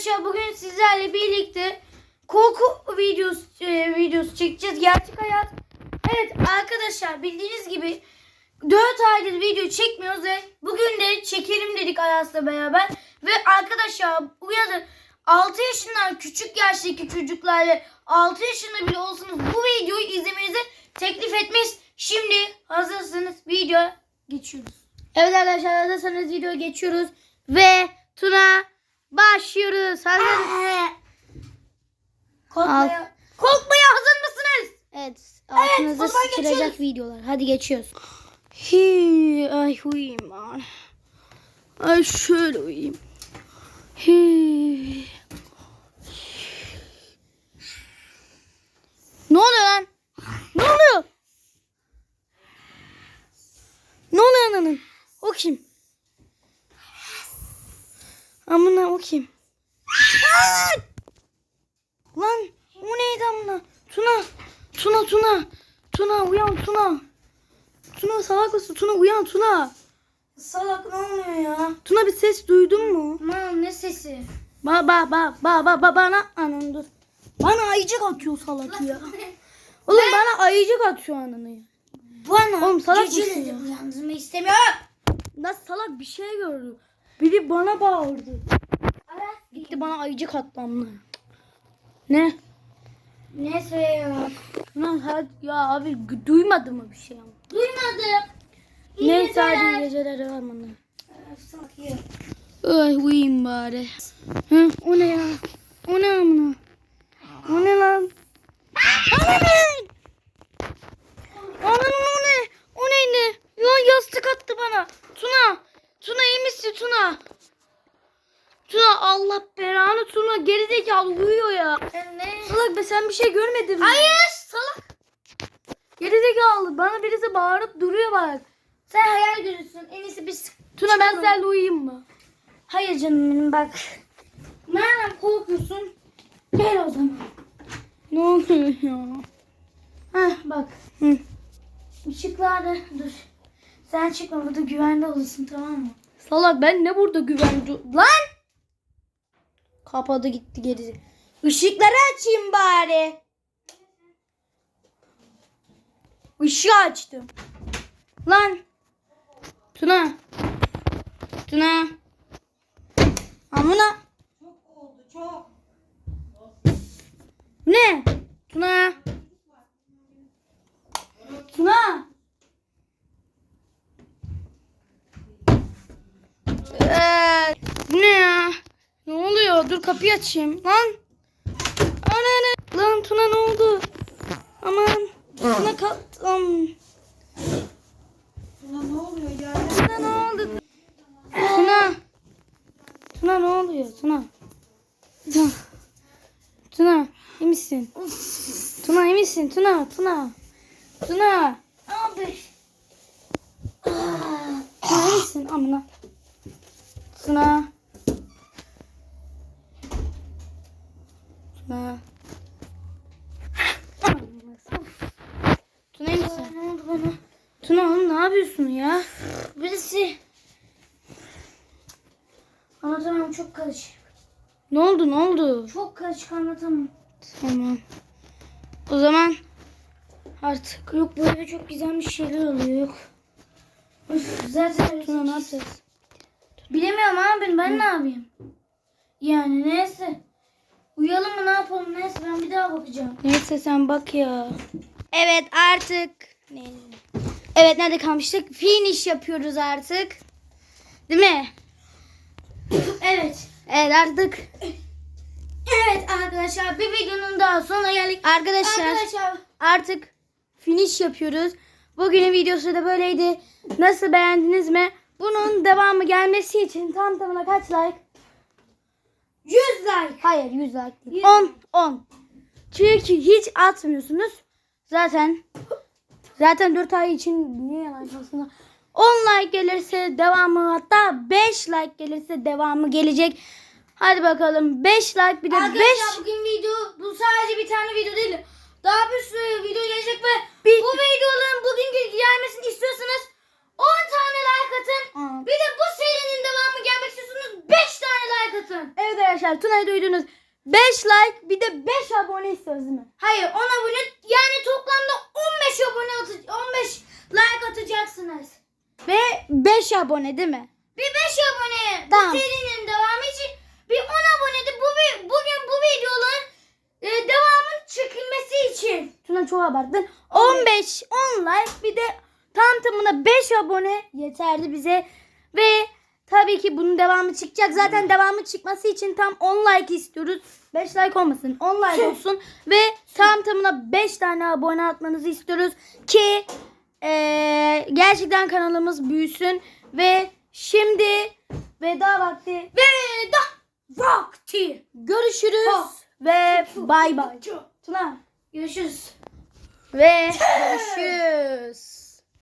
arkadaşlar bugün sizlerle birlikte korku videosu e, videosu çekeceğiz. Gerçek hayat. Evet arkadaşlar bildiğiniz gibi 4 aydır video çekmiyoruz ve bugün de çekelim dedik Ayaz'la beraber. Ve arkadaşlar uyanın 6 yaşından küçük yaştaki çocuklarla 6 yaşında bile olsanız bu videoyu izlemenizi teklif etmeyiz. Şimdi hazırsanız video geçiyoruz. Evet arkadaşlar hazırsanız video geçiyoruz. Ve Tuna başlıyoruz. Hazır. Korkmaya, korkmaya hazır mısınız? Evet. Altınıza buradan sıçrayacak geçiyoruz. videolar. Hadi geçiyoruz. Hi, ay uyuyayım ben. Ay şöyle uyuyayım. Hi. Ne oluyor lan? Ne oluyor? Ne oluyor ananın? O kim? Amına o kim? Aa! Lan o neydi amına? Tuna. Tuna Tuna. Tuna uyan Tuna. Tuna salak mısın? Tuna uyan Tuna. Salak ne oluyor ya? Tuna bir ses duydun mu? Aman ne sesi? Ba ba ba ba ba ba bana anam dur. Bana ayıcık atıyor salak ya. Oğlum bana ayıcık atıyor ananı. Bana Oğlum salak geceleri mısın ya? uyandırmayı istemiyorum. Lan salak bir şey gördü. Biri bana bağırdı. Gitti bana ayıcık attı amına. Ne? Neyse ya. Lan hadi ya abi duymadı mı bir şey ama? Duymadım. İyi Neyse hadi geceler. iyi geceler var bana. Ay uyuyayım bari. Hı, o ne ya? O ne amına? O ne lan? Ananın! Ananın o ne? O neydi? Lan yastık attı bana. Tuna. Tuna iyi misin Tuna? Tuna Allah belanı Tuna gerizekalı uyuyor ya. Ne? Salak be sen bir şey görmedin mi? Hayır salak. Gerizekalı bana birisi bağırıp duruyor bak. Sen hayal görürsün. En iyisi biz. Tuna ben seninle uyuyayım mı? Hayır canım benim bak. Madem korkuyorsun. Gel o zaman. Ne oluyor ya? Heh bak. Hı. Işıklarda dur. Sen çıkma burada güvende olursun tamam mı? Salak ben ne burada güvence... Lan! Kapadı gitti geri. Işıkları açayım bari. Işığı açtım. Lan! Tuna! Tuna! Amına! Çok oldu çok. Ne? Tuna! Tuna! Ee, ne ya? Ne oluyor? Dur kapıyı açayım. Lan! Ana ne? Lan Tuna ne oldu? Aman! Tuna kalk... Am. Ulan ne oluyor ya? Tuna ne oldu? Tuna! Tuna ne oluyor? Tuna! Tuna! Tuna! iyi misin? Tuna iyi misin? Tuna! Tuna! Tuna! Abi. Tuna iyi misin? Amına. Tuna. Tuna. Tuna misin? Ne oldu bana? Tuna oğlum ne yapıyorsun ya? Birisi. Anlatamam çok karışık. Ne oldu ne oldu? Çok karışık anlatamam. Tamam. O zaman artık Yok böyle çok güzelmiş şeyler oluyor yok. Üf, zaten Tuna ne yapacağız? bilemiyorum abi ben ne yapayım? Yani neyse. Uyuyalım mı ne yapalım neyse ben bir daha bakacağım. Neyse sen bak ya. Evet artık. Neyse. Evet nerede kalmıştık? Finish yapıyoruz artık. Değil mi? Evet. Evet artık. Evet arkadaşlar bir videonun daha sonuna geldik. Arkadaşlar, Arkadaşlar artık finish yapıyoruz. Bugünün videosu da böyleydi. Nasıl beğendiniz mi? Bunun devamı gelmesi için tam tamına kaç like? 100 like. Hayır 100 like değil. Yüz. 10 10. Çünkü hiç atmıyorsunuz. Zaten zaten 4 ay için niye yalan aslında? 10 like gelirse devamı hatta 5 like gelirse devamı gelecek. Hadi bakalım 5 like bir de 5 Arkadaşlar bugün video bu sadece bir tane video değil. Daha bir sürü video gelecek ve Bir- bu videoların bugün gelmesini istiyorsanız tane like atın. Aa, Bir de bu serinin devamı gelmek istiyorsunuz 5 tane atın. Evet arkadaşlar Tuna'yı duydunuz. 5 like bir de 5 abone istiyoruz değil mi? Hayır 10 abone yani toplamda 15 abone atı 15 like atacaksınız. Ve 5 abone değil mi? Bir 5 abone Tamam. bu serinin devamı için bir 10 abone de bu bugün bu videoların e, devamın çekilmesi için. Tuna çok abarttın. 15 10 like bir de tam tamına 5 abone yeterli bize. Ve tabii ki bunun devamı çıkacak. Zaten devamı çıkması için tam 10 like istiyoruz. 5 like olmasın. 10 like olsun. Ve tam tamına 5 tane abone atmanızı istiyoruz. Ki eee, gerçekten kanalımız büyüsün. Ve şimdi veda vakti. Veda vakti. Görüşürüz. Ha. Ve bay bay. Tuna. Görüşürüz. Ve görüşürüz.